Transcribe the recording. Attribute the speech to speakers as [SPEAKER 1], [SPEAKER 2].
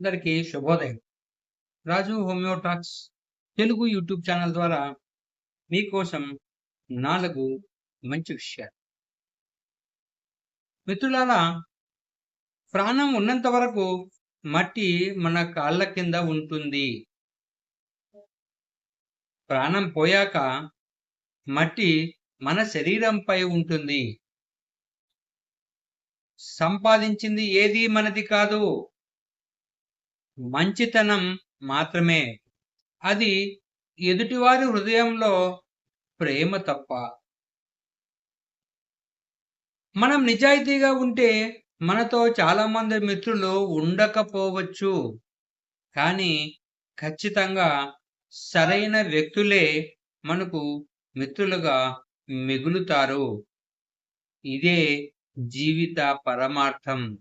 [SPEAKER 1] అందరికీ శుభోదయం. Raju homeo talks Telugu YouTube channel ద్వారా మీకోసం నాలుగు మంచి విషయాలు. మిత్రులారా ప్రాణం ఉన్నంత వరకు మట్టి మన కాళ్ళ కింద ఉంటుంది. ప్రాణం పోయాక మట్టి మన శరీరంపై ఉంటుంది. సంపాదించింది ఏది మనది కాదు. మంచితనం మాత్రమే. అది ఎదుటివారి హృదయంలో ప్రేమ తప్ప. మనం నిజాయితీగా ఉంటే మనతో చాలామంది మిత్రులు ఉండకపోవచ్చు. కానీ ఖచ్చితంగా సరైన వ్యక్తులే మనకు మిత్రులుగా మిగులుతారు. ఇదే జీవిత పరమార్థం.